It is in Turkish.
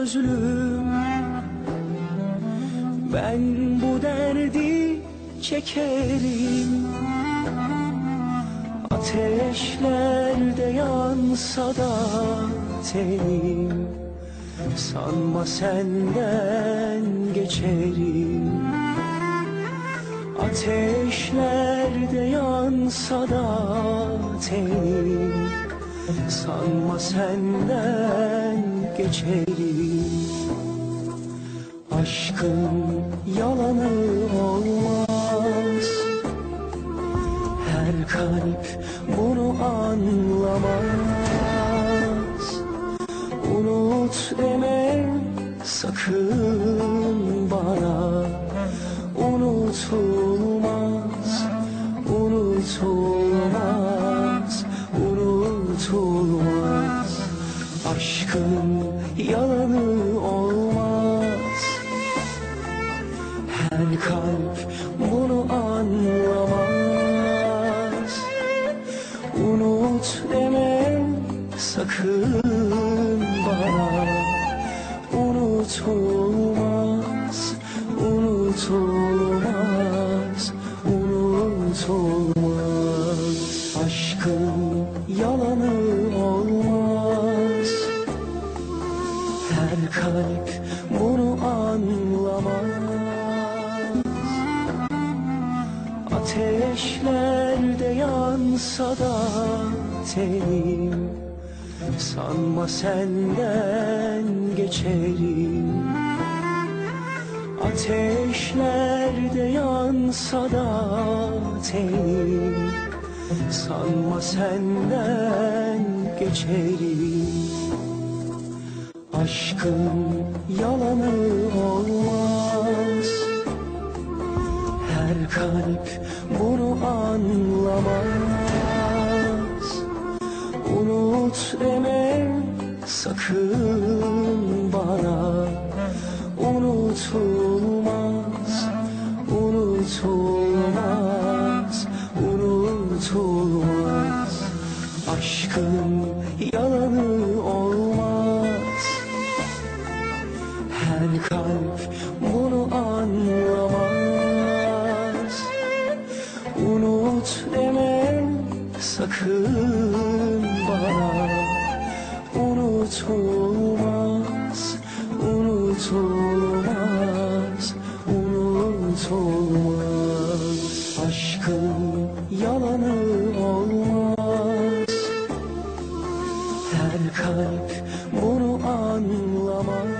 gözlüm Ben bu derdi çekerim. Ateşlerde yansa da tenim Sanma senden geçerim. Ateşlerde yansa da tenim Sanma senden geçerim Aşkın yalanı olmaz. Her kalp bunu anlamaz. Unut deme sakın bana. Unutulmaz, Aşkın yalanı olmaz. Her kalp bunu anlamaz. Unut deme sakın bana. Unutulmaz, unutulmaz, unutulmaz. Aşkın Ateşlerde yansa da tenim Sanma senden geçerim. Ateşlerde yansa da tenim Sanma senden geçerim. Aşkın yalanı olmaz. Her kalp bunu anlamaz. Unut deme sakın bana. Unutulmaz, unutulmaz, unutulmaz. Aşkın yalanı olmaz sakın bana. Unutulmaz, unutulmaz, unutulmaz. Aşkın yalanı olmaz. Her kalp bunu anlamaz